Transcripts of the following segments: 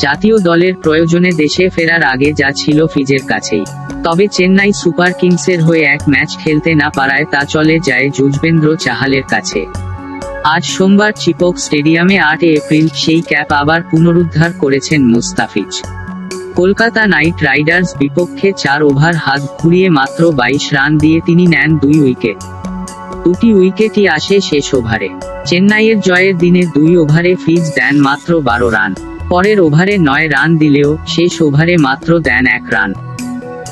জাতীয় দলের প্রয়োজনে দেশে ফেরার আগে যা ছিল ফিজের কাছেই। তবে চেন্নাই সুপার কিংসের হয়ে এক ম্যাচ খেলতে না পারায় তা চলে যায় যুজবেন্দ্র চাহালের কাছে। আজ সোমবার চিপক স্টেডিয়ামে আট এপ্রিল সেই ক্যাপ আবার পুনরুদ্ধার করেছেন মুস্তাফিজ। কলকাতা নাইট রাইডার্স বিপক্ষে চার ওভার হাত ঘুরিয়ে মাত্র বাইশ রান দিয়ে তিনি নেন দুই উইকেট। দুটি উইকেটই আসে শেষ ওভারে। চেন্নাইয়ের জয়ের দিনে দুই ওভারে ফিজ দেন মাত্র বারো রান। পরের ওভারে নয় রান দিলেও শেষ ওভারে মাত্র দেন এক রান।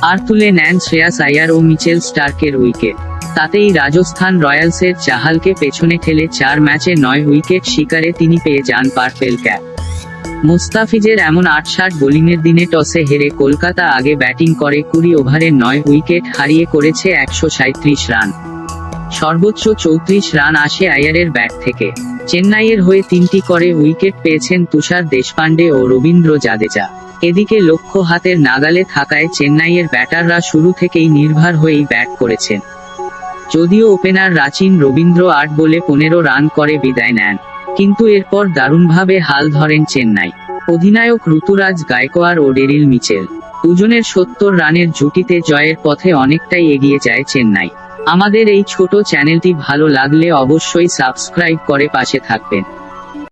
আর তুলে নেন শ্রেয়াস আয়ার ও মিচেল স্টার্কের উইকেট। তাতেই রাজস্থান রয়্যালসের চাহালকে পেছনে ঠেলে চার ম্যাচে নয় উইকেট শিকারে তিনি পেয়ে যান পার্পেল ক্যাপ। মুস্তাফিজের এমন আটষাট বোলিংয়ের দিনে টসে হেরে কলকাতা আগে ব্যাটিং করে কুড়ি ওভারে নয় উইকেট হারিয়ে করেছে একশো রান। সর্বোচ্চ চৌত্রিশ রান আসে আয়ারের ব্যাট থেকে। চেন্নাইয়ের হয়ে তিনটি করে উইকেট পেয়েছেন তুষার দেশপান্ডে ও রবীন্দ্র জাদেজা। এদিকে লক্ষ্য হাতের নাগালে থাকায় চেন্নাইয়ের ব্যাটাররা শুরু থেকেই নির্ভর হয়েই ব্যাট করেছেন। যদিও ওপেনার রাচিন রবীন্দ্র আট বলে পনেরো রান করে বিদায় নেন, কিন্তু এরপর দারুণভাবে হাল ধরেন চেন্নাই। অধিনায়ক ঋতুরাজ গায়কোয়াড় ও ডেরিল মিচেল। দুজনের সত্তর রানের জুটিতে জয়ের পথে অনেকটাই এগিয়ে যায় চেন্নাই। আমাদের এই ছোট চ্যানেলটি ভালো লাগলে অবশ্যই সাবস্ক্রাইব করে পাশে থাকবেন।